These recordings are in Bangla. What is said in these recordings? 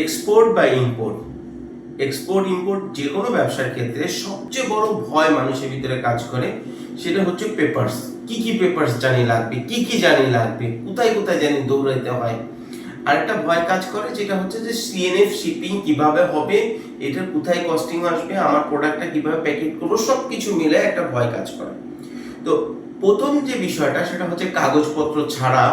এক্সপোর্ট বা ইম্পোর্ট এক্সপোর্ট ইম্পোর্ট যে কোনো ব্যবসার ক্ষেত্রে সবচেয়ে বড় ভয় মানুষের ভিতরে কাজ করে সেটা হচ্ছে পেপারস কি কি পেপারস জানি লাগবে, কি কি জানি লাগবে, কোথায় কোথায় জানি দৌড়াইতে হয়। আরেকটা ভয় কাজ করে যেটা হচ্ছে যে সিএনএফ শিপিং কীভাবে হবে, এটা কোথায় কস্টিং আসবে, আমার প্রোডাক্টটা কীভাবে প্যাকেট করব সব কিছু মিলে একটা ভয় কাজ করে। তো প্রথম যে বিষয়টা সেটা হচ্ছে কাগজপত্র ছাড়া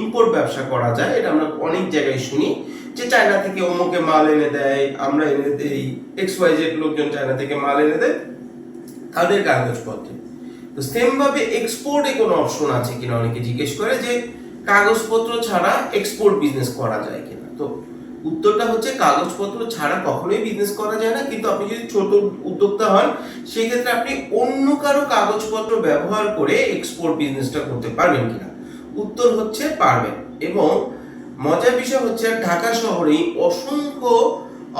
ইম্পোর্ট ব্যবসা করা যায়, এটা আমরা অনেক জায়গায় শুনি যে চায়না থেকে অমুকে মাল এনে দেয়, আমরা এনে দেই এক্স ওয়াই জেড লোকজন চায়না থেকে মাল এনে দেয়, তাদের কাগজপত্রে। তো সেম ভাবে এক্সপোর্টে কোনো অপশন আছে কিনা অনেকে জিজ্ঞেস করে যে কাগজপত্র ছাড়া এক্সপোর্ট বিজনেস করা যায় কিনা। তো উত্তরটা হচ্ছে কাগজপত্র ছাড়া কখনোই বিজনেস করা যায় না, কিন্তু আপনি যদি ছোট উদ্যোক্তা হন সেই ক্ষেত্রে আপনি অন্য কারও কাগজপত্র ব্যবহার করে এক্সপোর্ট বিজনেসটা করতে পারবেন কিনা। উত্তর হচ্ছে পারবেন এবং মজার বিষয় হচ্ছে ঢাকা শহরেই অসংখ্য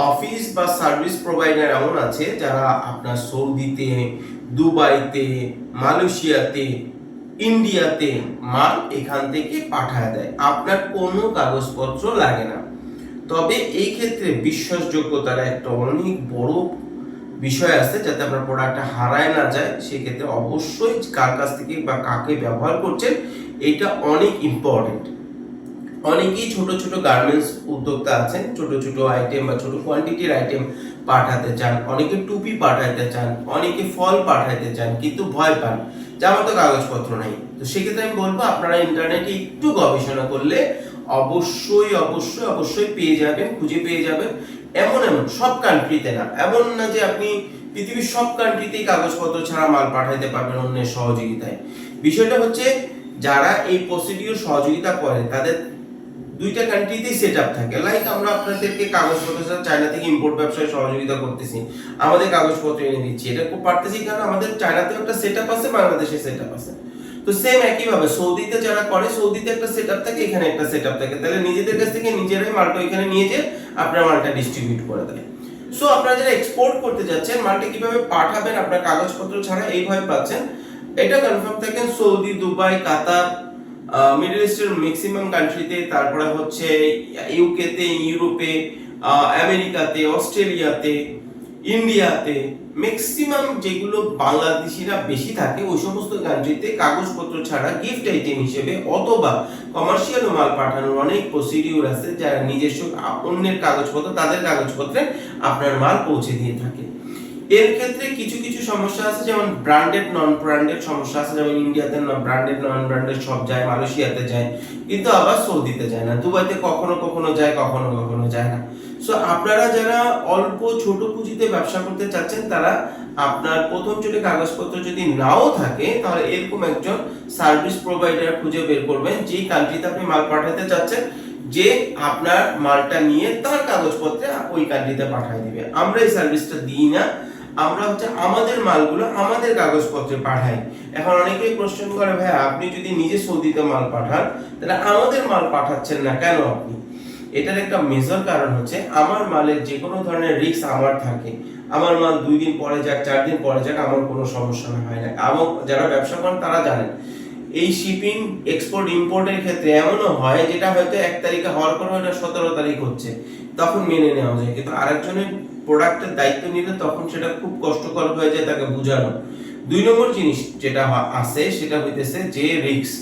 অফিস বা সার্ভিস প্রোভাইডার এমন আছে যারা আপনার সৌদিতে, দুবাইতে, মালয়েশিয়াতে, ইন্ডিয়াতে মাল এখান থেকে পাঠায় দেয়। আপনার কোনো কাগজপত্র লাগে না। তবে এই ক্ষেত্রে বিশ্বাসযোগ্যতার একটা অনেক বড় বিষয় আছে যাতে আপনার প্রোডাক্টটা হারায় না যায়। সেক্ষেত্রে অবশ্যই কার কাছ থেকে বা কাকে ব্যবহার করছেন এটা অনেক ইম্পর্টেন্ট অনেকেই ছোট ছোট গার্মেন্টস উদ্যোক্তা আছেন, ছোট ছোট আইটেম বা ছোট কোয়ান্টিটির আইটেম পাঠাতে চান, অনেকে টুপি পাঠাইতে চান, অনেকে ফল পাঠাইতে চান, কিন্তু ভয় পান যে আমার তো কাগজপত্র নাই। তো সেক্ষেত্রে আমি বলব, আপনারা ইন্টারনেটে একটু গবেষণা করলে অবশ্যই অবশ্যই অবশ্যই পেয়ে যাবেন, খুঁজে পেয়ে যাবেন। এমন এমন, সব কান্ট্রিতে না, এমন না যে আপনি পৃথিবীর সব কান্ট্রিতেই কাগজপত্র ছাড়া মাল পাঠাইতে পারবেন অন্যের সহযোগিতায়। বিষয়টা হচ্ছে যারা এই প্রসিডিউর সহযোগিতা করে, তাদের দুইটা কান্ট্রিতেই সেট আপ থাকে। লাইক আমরা আপনাদেরকে কাগজপত্র চায়না থেকে ইম্পোর্ট ব্যবসায় সহযোগিতা করতেছি। আমাদের কাগজপত্র এনে দিচ্ছি। এটা পারতেছি কারণ আমাদের চায়নাতেও একটা সেট আপ আছে, বাংলাদেশে সেট আপ আছে। তো সেম একইভাবে সৌদিতে যারা করে, সৌদিতে একটা সেট আপ থাকে, এখানে একটা সেট আপ থাকে। তাহলে নিজেদের কাছ থেকে নিজেরাই মালটা এখানে নিয়ে যে আপনার মালটা ডিস্ট্রিবিউট করে দেয় সো আপনারা যারা এক্সপোর্ট করতে যাচ্ছেন, মালটা কীভাবে পাঠাবেন আপনার কাগজপত্র ছাড়া এইভাবে পাচ্ছেন। এটা কনফার্ম থাকেন সৌদি, দুবাই, কাতার মিডল ইস্টের ম্যাক্সিমাম কান্ট্রিতে তারপরে হচ্ছে ইউকেতে ইউরোপে আমেরিকাতে অস্ট্রেলিয়াতে ইন্ডিয়াতে ম্যাক্সিমাম যেগুলো বাংলাদেশিরা বেশি থাকে, ওই সমস্ত কান্ট্রিতে কাগজপত্র ছাড়া গিফট আইটেম হিসেবে অথবা কমার্শিয়াল মাল পাঠানোর অনেক প্রসিডিউর আছে যারা নিজস্ব অন্যের কাগজপত্র, তাদের কাগজপত্রে আপনার মাল পৌঁছে দিয়ে থাকে। এর ক্ষেত্রে কিছু কিছু সমস্যা আছে, যেমন ব্র্যান্ডেড নন ব্র্যান্ডেড সমস্যা আছে, যেমন ইন্ডিয়াতে ব্র্যান্ডেড নন ব্র্যান্ডেড সব যায়, মালয়েশিয়াতে যায়, কিন্তু আবার সৌদিতে যায় না, দুবাইতে কখনো কখনো যায়, কখনো কখনো যায় না। সো আপনারা যারা অল্প ছোট পুঁজিতে ব্যবসা করতে চাচ্ছেন, তারা আপনার প্রথম চোটে কাগজপত্র যদি নাও থাকে, তাহলে এরকম একজন সার্ভিস প্রোভাইডার খুঁজে বের করবেন, যেই কান্ট্রিতে আপনি মাল পাঠাতে চাচ্ছেন, যে আপনার মালটা নিয়ে তার কাগজপত্রে ওই কান্ট্রিতে পাঠিয়ে দিবে। আমরা এই সার্ভিসটা দিই না। আমরা হচ্ছে আমাদের মালগুলো আমাদের কাগজপত্রে পাঠাই। এখন অনেকেই প্রশ্ন করে ভাই আপনি যদি নিজে সৌদিতে মাল পাঠান, তাহলে আমাদের মাল পাঠাচ্ছেন না কেন আপনি? এটার একটা মেজর কারণ হচ্ছে আমার মালের যে কোনো ধরনের রিস্ক আমার থাকে। আমার মাল দুই দিন পরে যাক, চার দিন পরে যাক, আমার কোনো সমস্যা হয় না। এবং যারা ব্যবসা করেন, তারা জানেন। এই শিপিং এক্সপোর্ট ইম্পোর্টের ক্ষেত্রে এমনও হয়, যেটা হয়তো এক তারিখে হওয়ার পর ওটা সতেরো তারিখ হচ্ছে, তখন মেনে নেওয়া যায়। কিন্তু আরেকজনের প্রোডাক্টের দায়িত্ব নিলে তখন সেটা খুব কষ্টকর হয়ে যায় তাকে বোঝানো। দুই নম্বর জিনিস যেটা আছে, সেটা হইতেছে যে রিস্ক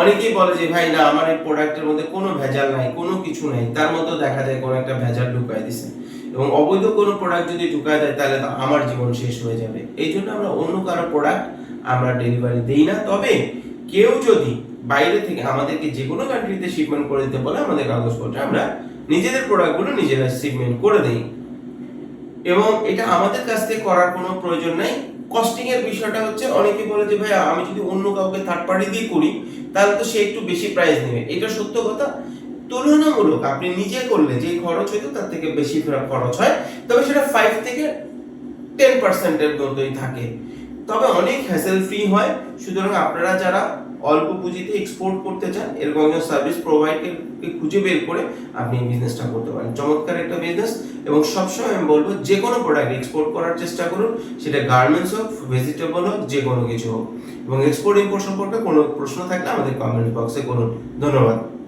অনেকেই বলে যে, ভাই, না, আমার এই প্রোডাক্টের মধ্যে কোনো ভেজাল নাই, কোনো কিছু নাই। তার মধ্যে দেখা যায় কোনো একটা ভেজাল ঢুকাই দিছে। এবং অবৈধ কোনো প্রোডাক্ট যদি ঢুকায় দেয়, তাহলে আমার জীবন শেষ হয়ে যাবে। এই জন্য আমরা অন্য কারও প্রোডাক্ট আমরা ডেলিভারি দেই না। তবে কেউ যদি বাইরে থেকে আমাদেরকে যে কোনো কান্ট্রিতে শিপমেন্ট করে দিতে বলে আমাদের কাগজপত্র, আমরা নিজেদের প্রোডাক্টগুলো নিজেরা শিপমেন্ট করে দেই। এবং এটা আমাদের কাছ থেকে করার কোনো প্রয়োজন নাই। কস্টিং এর বিষয়টা হচ্ছে, অনেকে বলে যে ভাই আমি যদি অন্য কাউকে থার্ড পার্টি দিয়ে করি, তাহলে তো সে একটু বেশি প্রাইস নেবে। এটা সত্য কথা। তুলনামূলক আপনি নিজে করলে যে খরচ হইতো, তার থেকে বেশি খরচ হয়। তবে সেটা ফাইভ থেকে টেন পার্সেন্টের মতোই থাকে। তবে অনেক হ্যাসেল ফ্রি হয়। সুতরাং আপনারা যারা অল্প পুঁজিতে এক্সপোর্ট করতে চান এরকম একজন সার্ভিস প্রোভাইডারকে খুঁজে বের করে আপনি এই বিজনেসটা করতে পারেন। চমৎকার একটা বিজনেস এবং সবসময় আমি বলব, যে কোনো প্রোডাক্ট এক্সপোর্ট করার চেষ্টা করুন। সেটা গার্মেন্টস হোক ভেজিটেবল হোক, যে কোনো কিছু হোক। এবং এক্সপোর্ট ইম্পোর্ট সম্পর্কে কোনো প্রশ্ন থাকলে আমাদের কমেন্ট বক্সে করুন। ধন্যবাদ।